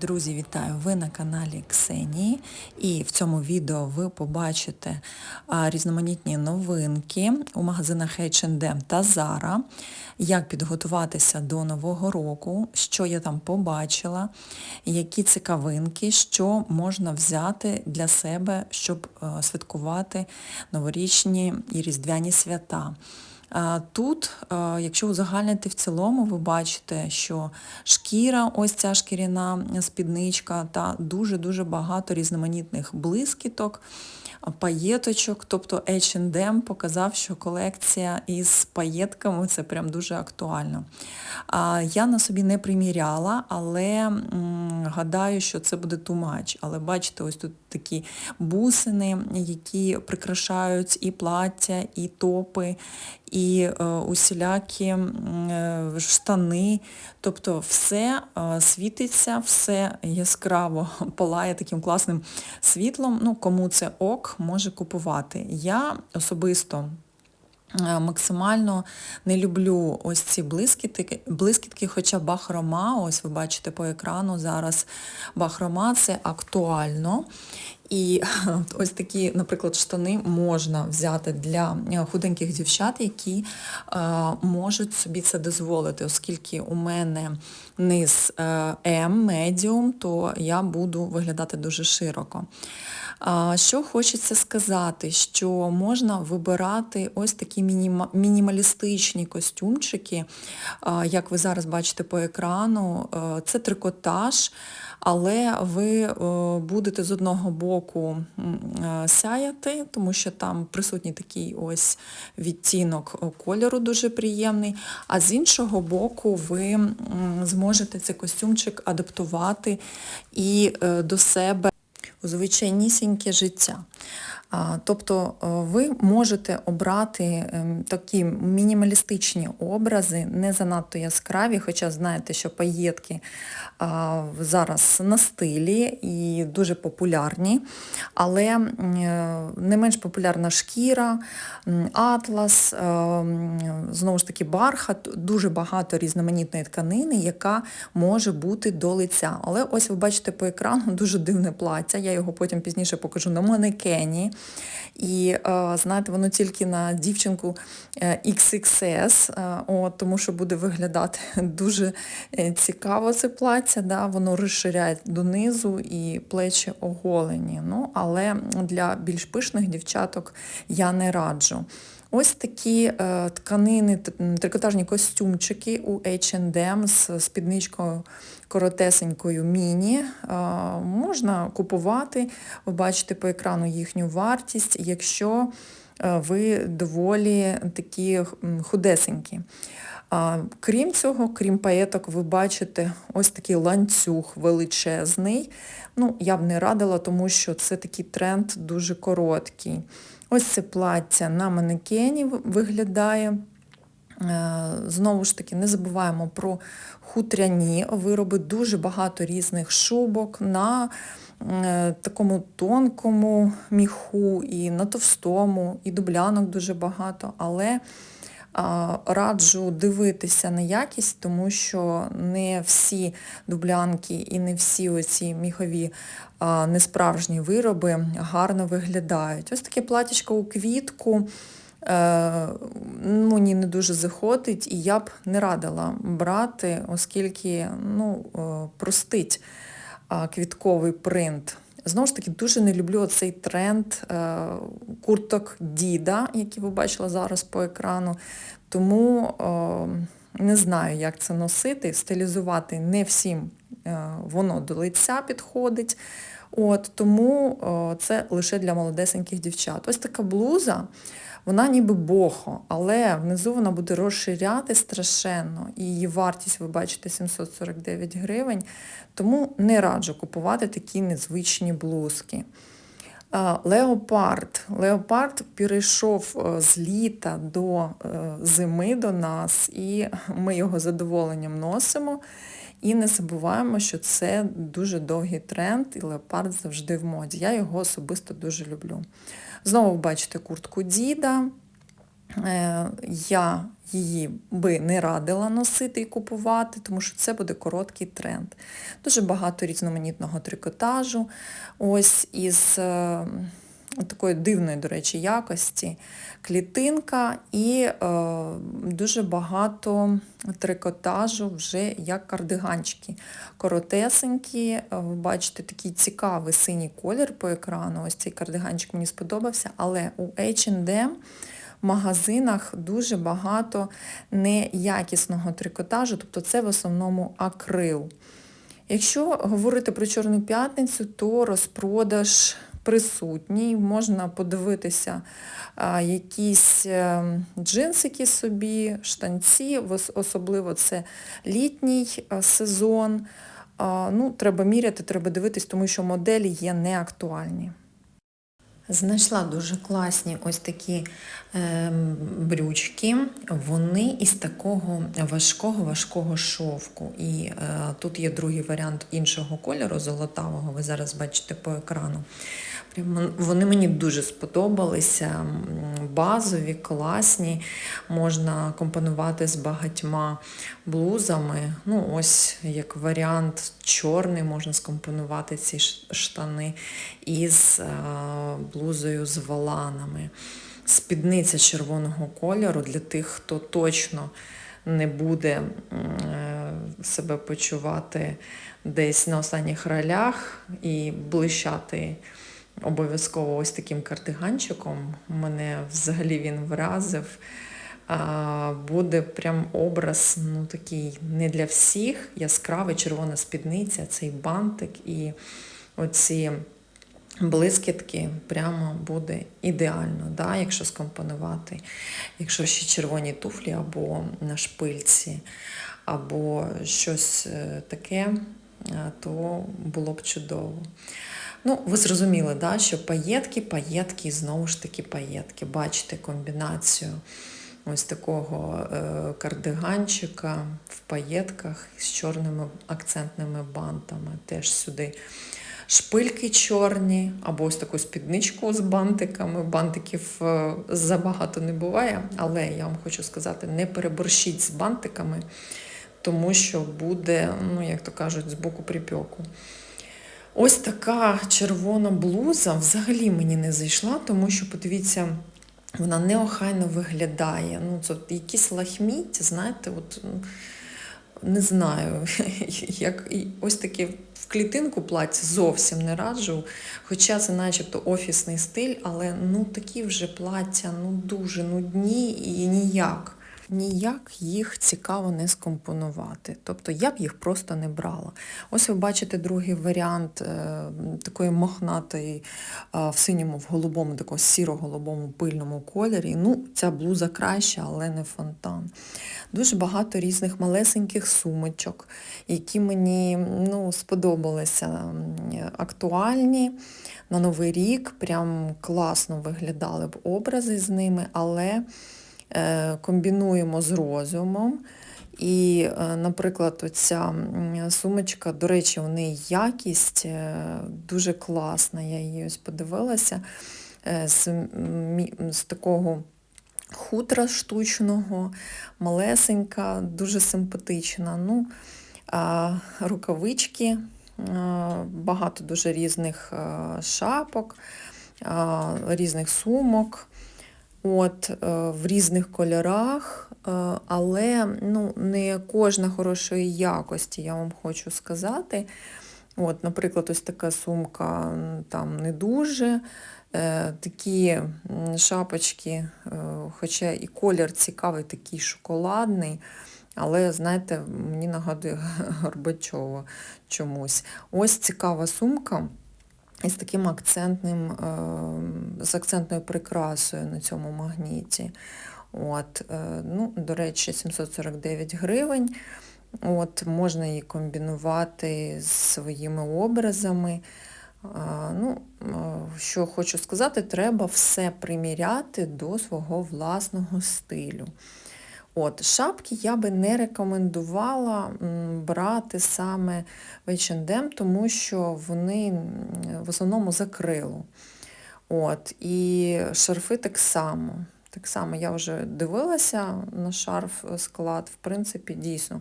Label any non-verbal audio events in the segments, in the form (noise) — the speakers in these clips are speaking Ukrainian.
Друзі, вітаю! Ви на каналі Ксенії, і в цьому відео ви побачите різноманітні новинки у магазинах H&M та Zara, як підготуватися до Нового року, що я там побачила, які цікавинки, що можна взяти для себе, щоб а, святкувати новорічні і різдвяні свята. Тут, якщо узагальнити в цілому, ви бачите, що шкіра, ось ця шкіряна спідничка та дуже-дуже багато різноманітних блискіток, паєточок, тобто H&M показав, що колекція із паєтками це прям дуже актуально. Я на собі не приміряла, але гадаю, що це буде much. Але бачите, ось тут такі бусини, які прикрашають і плаття, і топи, і е, усілякі е, штани. Тобто все е, світиться, все яскраво (laughs) палає таким класним світлом. Ну, Кому це ок, може купувати. Я особисто. Е, максимально не люблю ось ці блискітки, блискітки, хоча бахрома, ось ви бачите по екрану зараз бахрома це актуально. І (laughs) ось такі, наприклад, штани можна взяти для худеньких дівчат, які е, можуть собі це дозволити, оскільки у мене низ М, медіум, то я буду виглядати дуже широко. Що хочеться сказати, що можна вибирати ось такі мінімалістичні костюмчики, як ви зараз бачите по екрану, це трикотаж, але ви будете з одного боку сяяти, тому що там присутній такий ось відтінок кольору дуже приємний, а з іншого боку, ви зможете цей костюмчик адаптувати і е, до себе у звичайнісіньке життя. Тобто е, ви можете обрати ем, такі мінімалістичні образи, не занадто яскраві, хоча знаєте, що паєтки зараз на стилі і дуже популярні, але е, не менш популярна шкіра, атлас, е, знову ж таки, бархат, дуже багато різноманітної тканини, яка може бути до лиця. Але ось ви бачите по екрану (laughs) дуже дивне плаття, я його потім пізніше покажу на манекені. І е, знаєте, воно тільки на дівчинку XXS, от, тому що буде виглядати (laughs) дуже цікаво це плаття. Да? Воно розширяє донизу і плечі оголені. Ну, Але для більш пишних дівчаток я не раджу. Ось такі е, тканини, трикотажні костюмчики у H&M з спідничкою коротесенькою міні. Е, можна купувати, ви бачите по екрану їхню вартість, якщо е, ви доволі такі худесенькі. Крім цього, крім паєток, ви бачите ось такий ланцюг величезний. Ну, Я б не радила, тому що це такий тренд дуже короткий. Ось це плаття на манекені виглядає. Е, знову ж таки, не забуваємо про хутряні вироби, дуже багато різних шубок на е, такому тонкому міху, і на товстому, і дублянок дуже багато, але раджу дивитися на якість, тому що не всі дублянки і не всі оці міхові несправжні вироби гарно виглядають. Ось таке платічко у квітку. Е, мені не дуже заходить, і я б не радила брати, оскільки ну, е, простить квітковий принт. Знову ж таки, дуже не люблю цей тренд е, курток Діда, який ви бачили зараз по екрану. Тому не знаю, як це носити, стилізувати не всім воно до лиця підходить. От, Тому це лише для молодесеньких дівчат. Ось така блуза. Вона ніби бохо, але внизу вона буде розширяти страшенно. І її вартість, ви бачите, 749 гривень. Тому не раджу купувати такі незвичні блузки. Леопард. Леопард перейшов е, з літа до е, зими до нас, і ми його задоволенням носимо. І не забуваємо, що це дуже довгий тренд, і леопард завжди в моді. Я його особисто дуже люблю. Знову бачите куртку Діда. Е, Я її би не радила носити і купувати, тому що це буде короткий тренд. Дуже багато різноманітного трикотажу. Ось із такої дивної, до речі, якості клітинка і е, дуже багато трикотажу вже як кардиганчики. Коротесенькі, е, ви бачите, такий цікавий синій колір по екрану. Ось цей кардиганчик мені сподобався, але у H&M в магазинах дуже багато неякісного трикотажу, тобто це в основному акрил. Якщо говорити про Чорну п'ятницю, то розпродаж присутній, можна подивитися якісь е, джинсики собі, штанці, особливо це літній е, сезон. Ну, Треба міряти, треба дивитись, тому що моделі є неактуальні. Знайшла дуже класні ось такі е, брючки, вони із такого важкого-важкого шовку. І е, тут є другий варіант іншого кольору, золотавого, ви зараз бачите по екрану. Вони мені дуже сподобалися, базові, класні, можна компонувати з багатьма блузами. Ну, ось як варіант чорний, можна скомпонувати ці штани із е, блузою з воланами. Спідниця червоного кольору для тих, хто точно не буде е, себе почувати десь на останніх ролях і блищати обов'язково ось таким кардиганчиком. Мене взагалі він вразив. Буде прям образ ну такий не для всіх. Яскравий червона спідниця, цей бантик і оці блискітки прямо буде ідеально, да, якщо скомпонувати, якщо ще червоні туфлі або на шпильці, або щось е, таке, то було б чудово. Ну, ви зрозуміли, да, що паєтки, паєтки і знову ж таки паєтки. Бачите комбінацію ось такого е, кардиганчика в паєтках з чорними акцентними бантами. Теж сюди шпильки чорні, або ось таку спідничку з бантиками. Бантиків е, забагато не буває, але я вам хочу сказати, не переборщіть з бантиками, тому що буде, ну, як то кажуть, з боку припеку. Ось така червона блуза взагалі мені не зайшла, тому що, подивіться, вона неохайно виглядає. Ну, це Якісь лахміття, знаєте, от, ну, не знаю, (laughs) як ось таке в клітинку плаття зовсім не раджу. Хоча це начебто офісний стиль, але ну такі вже плаття ну дуже нудні і ніяк ніяк їх цікаво не скомпонувати. Тобто я б їх просто не брала. Ось ви бачите другий варіант е, такої мохнатої в синьому, в голубому, такому сіро-голубому пильному кольорі. Ну, Ця блуза краща, але не фонтан. Дуже багато різних малесеньких сумочок, які мені ну, сподобалися актуальні. На Новий рік прям класно виглядали б образи з ними, але Е, комбінуємо з розумом. І, е, наприклад, оця сумочка, до речі, у неї якість е, дуже класна. Я її ось подивилася з, з такого хутра штучного, малесенька, дуже симпатична. Ну, Рукавички, багато дуже різних шапок, різних сумок от, е, в різних кольорах, е, але ну, не кожна хорошої якості, я вам хочу сказати. От, Наприклад, ось така сумка там не дуже. Е, такі шапочки, хоча і колір цікавий, такий шоколадний. Але, знаєте, мені нагадує (laughs) Горбачова чомусь. Ось цікава сумка із таким акцентним, е, з акцентною прикрасою на цьому магніті. От, е, ну, До речі, 749 гривень. От, Можна її комбінувати з своїми образами. Ну, е, Що хочу сказати, треба все приміряти до свого власного стилю. От, Шапки я би не рекомендувала брати саме в H&M, тому що вони в основному закрило. От, І шарфи так само. Так само я вже дивилася на шарф е, склад. В принципі, дійсно,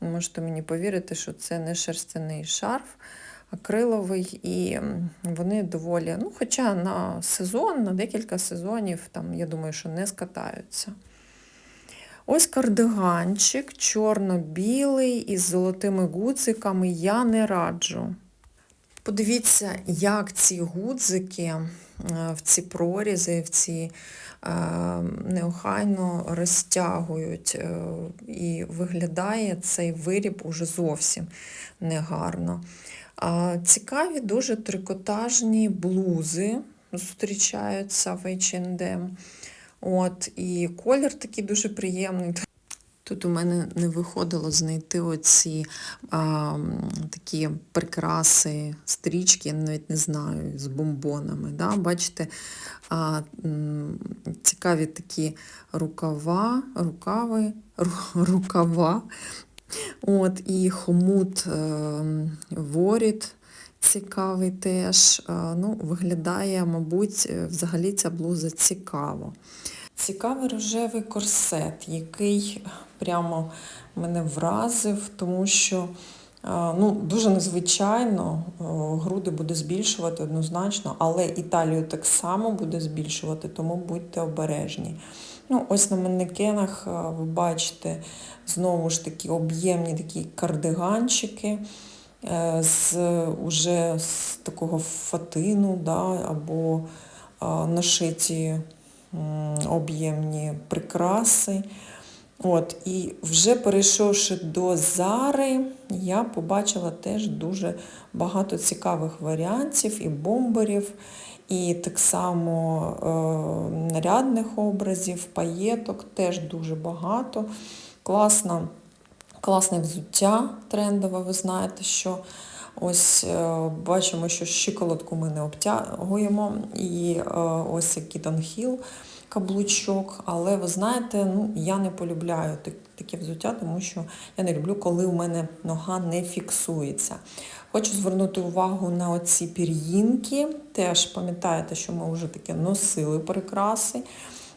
можете мені повірити, що це не шерстяний шарф, акриловий, і вони доволі, ну, хоча на сезон, на декілька сезонів, там, я думаю, що не скатаються. Ось кардиганчик, чорно-білий із золотими гудзиками я не раджу. Подивіться, як ці гудзики е, в ці прорізи, в ці е, неохайно розтягують. е, І виглядає цей виріб уже зовсім негарно. Цікаві дуже трикотажні блузи зустрічаються в H&M. От, і колір такий дуже приємний. Тут у мене не виходило знайти оці а, такі прикраси, стрічки, я навіть не знаю, з бомбонами. Да? Бачите, а, цікаві такі рукава, рукави, (laughs) рукава. От, і хомут е, воріт цікавий теж. Е, Ну, виглядає, мабуть, е, взагалі ця блуза цікаво. Цікавий рожевий корсет, який прямо мене вразив, тому що ну, дуже незвичайно груди буде збільшувати однозначно, але і талію так само буде збільшувати, тому будьте обережні. Ну, ось на манекенах ви бачите знову ж таки об'ємні такі кардиганчики е, з уже з такого фатину, да, або нашиті об'ємні прикраси. От, і вже перейшовши до Зари, я побачила теж дуже багато цікавих варіантів і бомберів, і так само е, нарядних образів, паєток теж дуже багато. Класно, класне взуття трендове, ви знаєте, що ось е, бачимо, що щиколотку ми не обтягуємо, і е, ось як Кітон каблучок, але ви знаєте, ну я не полюбляю так- таке взуття, тому що я не люблю, коли у мене нога не фіксується. Хочу звернути увагу на оці пір'їнки. Теж пам'ятаєте, що ми вже таке носили прикраси.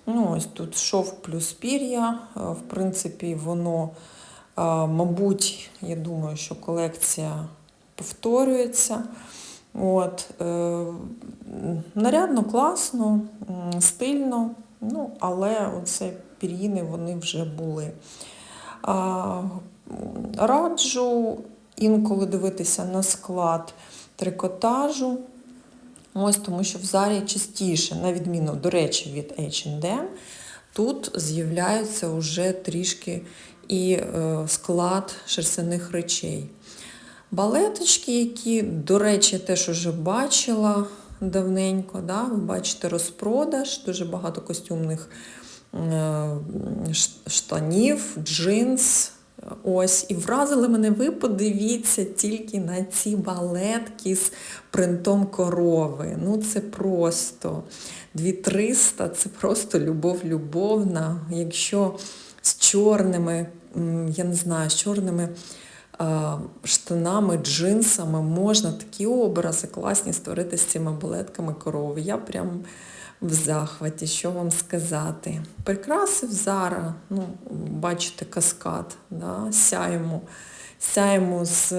Ну, ось тут шов плюс пір'я. Е, В принципі, воно, мабуть, я думаю, що колекція повторюється. От, е, нарядно, класно, стильно, ну, але оце пір'їни вони вже були. Раджу інколи дивитися на склад трикотажу. Ось тому що в зарі частіше, на відміну, до речі, від H&M, тут з'являється вже трішки і е, склад шерстяних речей. Балеточки, які, до речі, теж уже бачила давненько. Да? Ви бачите розпродаж, дуже багато костюмних е, штанів, джинс. Ось, і вразили мене, ви подивіться тільки на ці балетки з принтом корови. Ну це просто 2300, це просто любов любовна. Якщо з чорними, я не знаю, з чорними штанами, джинсами можна такі образи класні створити з цими балетками корови. Я прям в захваті, що вам сказати. Прикраси в Зара, ну, бачите, каскад, да? сяємо, сяємо з.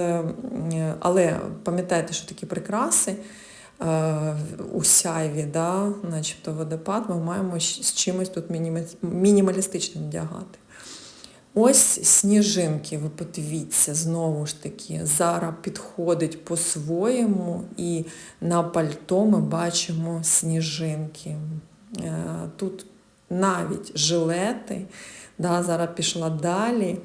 Але пам'ятайте, що такі прикраси у сяйві, да? начебто водопад, ми маємо з чимось тут мінімалістичним вдягати. Ось сніжинки, ви подивіться, знову ж таки, Зара підходить по-своєму, і на пальто ми бачимо сніжинки. Е, Тут навіть жилети, да, Зара пішла далі,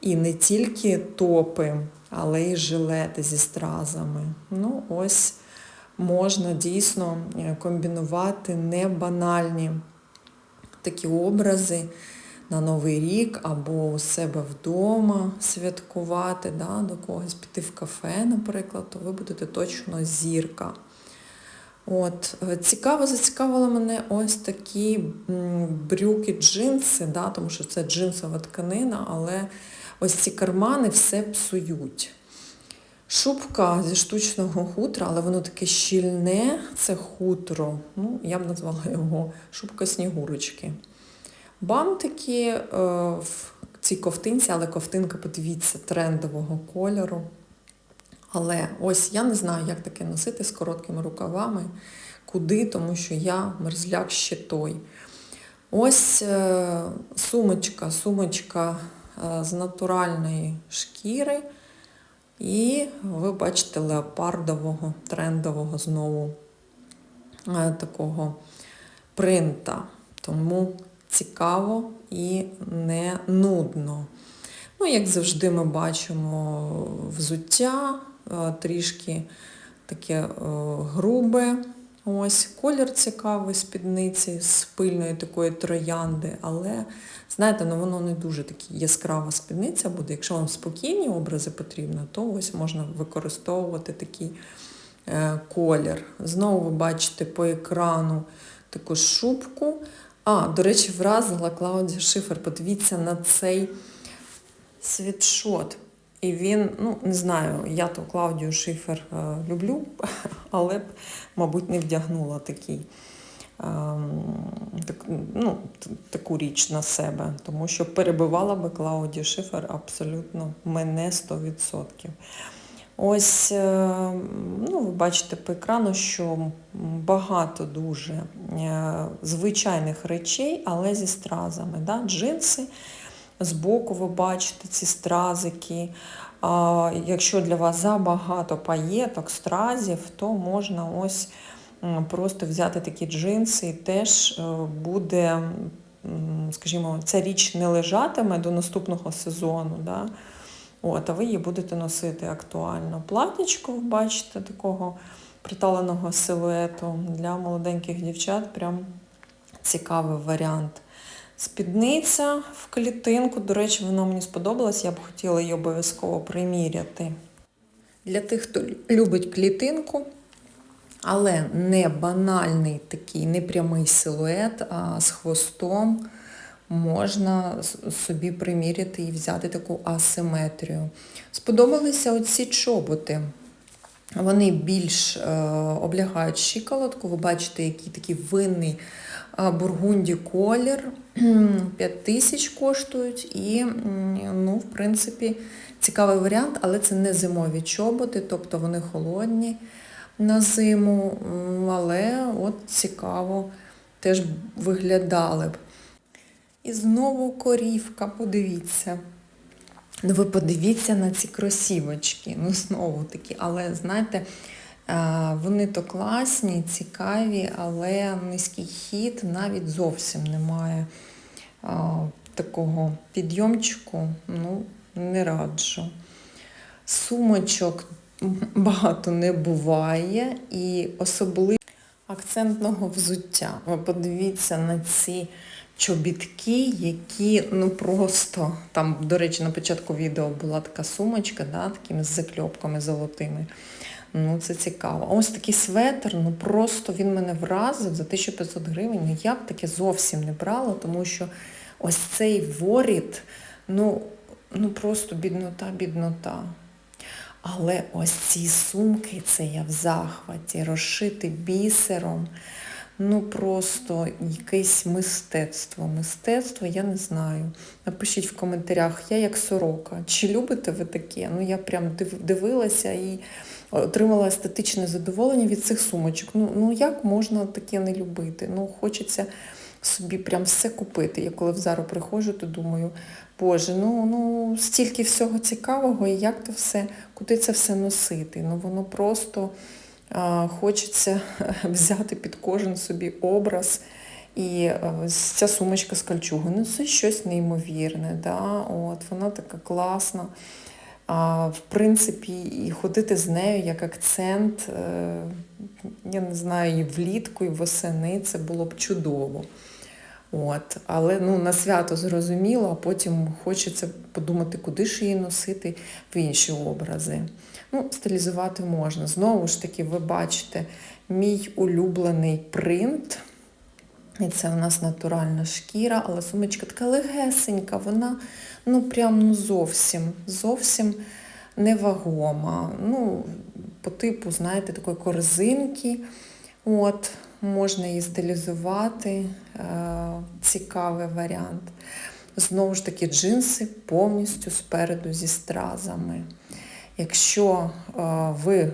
і не тільки топи, але й жилети зі стразами. Ну, ось можна дійсно е, комбінувати небанальні такі образи на Новий рік або у себе вдома святкувати, да, до когось піти в кафе, наприклад, то ви будете точно зірка. От, е, цікаво, зацікавили мене ось такі брюки, джинси, да, тому що це джинсова тканина, але ось ці кармани все псують. Шубка зі штучного хутра, але воно таке щільне, це хутро. Ну, я б назвала його шубка снігурочки. бантики е, в цій ковтинці, але ковтинка, подивіться, трендового кольору. Але ось я не знаю, як таке носити з короткими рукавами, куди, тому що я мерзляк ще той. Ось е, сумочка, сумочка е, з натуральної шкіри. І ви бачите леопардового, трендового знову е, такого принта. Тому цікаво і не нудно. Ну, як завжди, ми бачимо взуття, е, трішки таке е, грубе. Ось колір цікавий спідниці з пильної такої троянди, але знаєте, ну воно не дуже такі яскрава спідниця буде. Якщо вам спокійні образи потрібно, то ось можна використовувати такий е, колір. Знову ви бачите по екрану таку шубку. А, до речі, вразила Клаудія Шифер. Подивіться на цей світшот. І він, ну, не знаю, я то Клаудію Шифер е, люблю, (laughs) але б, мабуть, не вдягнула такий, е, так, ну, таку річ на себе, тому що перебивала би Клаудію Шифер абсолютно мене 100%. Ось, е, ну, ви бачите по екрану, що багато дуже е, звичайних речей, але зі стразами. Да? Джинси, збоку ви бачите ці стразики. Якщо для вас забагато паєток, стразів, то можна ось просто взяти такі джинси і теж е, буде, скажімо, ця річ не лежатиме до наступного сезону. Да? От, а ви її будете носити актуально. Платічко, ви бачите, такого приталеного силуету для молоденьких дівчат. Прям цікавий варіант. Спідниця в клітинку, до речі, вона мені сподобалась, я б хотіла її обов'язково приміряти. Для тих, хто любить клітинку, але не банальний такий, не прямий силует, а з хвостом можна собі приміряти і взяти таку асиметрію. Сподобалися оці чоботи. Вони більш е, облягають щиколотку. Ви бачите, який такий винний бургунді колір. (clears throat) 5 тисяч коштують. І, ну, в принципі, цікавий варіант, але це не зимові чоботи, тобто вони холодні на зиму. Але от цікаво теж виглядали б. І знову корівка, подивіться. Ну, ви подивіться на ці кросівочки. Ну, знову таки, але знаєте, е, вони то класні, цікаві, але низький хід навіть зовсім немає е, такого підйомчику. Ну, не раджу. Сумочок (laughs) багато не буває і особливо акцентного взуття. Ви подивіться на ці чобітки, які ну просто там, до речі, на початку відео була така сумочка, да, такими з закльопками золотими. Ну, це цікаво. А ось такий светр, ну просто він мене вразив за 1500 гривень. Ну, я б таке зовсім не брала, тому що ось цей воріт, ну, ну просто біднота, біднота. Але ось ці сумки, це я в захваті, розшити бісером. Ну просто якесь мистецтво. Мистецтво, я не знаю. Напишіть в коментарях, я як сорока. Чи любите ви таке? Ну я прям див- дивилася і отримала естетичне задоволення від цих сумочок. Ну, ну як можна таке не любити? Ну, хочеться собі прям все купити. Я коли в Зару приходжу, то думаю, Боже, ну, ну стільки всього цікавого, і як то все, куди це все носити? Ну воно просто а, хочеться (laughs) взяти під кожен собі образ. І ця сумочка з кольчуги, ну це щось неймовірне. Да? От, вона така класна. А, в принципі, і ходити з нею як акцент, е, я не знаю, і влітку, і восени це було б чудово. От. Але ну, на свято зрозуміло, а потім хочеться подумати, куди ж її носити в інші образи. Ну, стилізувати можна. Знову ж таки, ви бачите мій улюблений принт. І це у нас натуральна шкіра, але сумочка така легесенька, вона ну прям ну зовсім, зовсім невагома. Ну, по типу, знаєте, такої корзинки. От, можна її стилізувати. Е, Цікавий варіант. Знову ж таки, джинси повністю спереду зі стразами. Якщо е, ви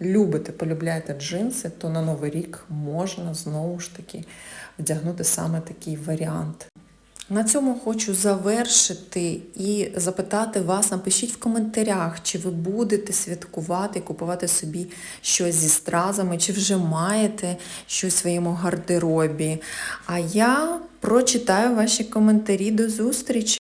любите, полюбляєте джинси, то на Новий рік можна знову ж таки вдягнути саме такий варіант. На цьому хочу завершити і запитати вас, напишіть в коментарях, чи ви будете святкувати, купувати собі щось зі стразами, чи вже маєте щось в своєму гардеробі. А я прочитаю ваші коментарі. До зустрічі!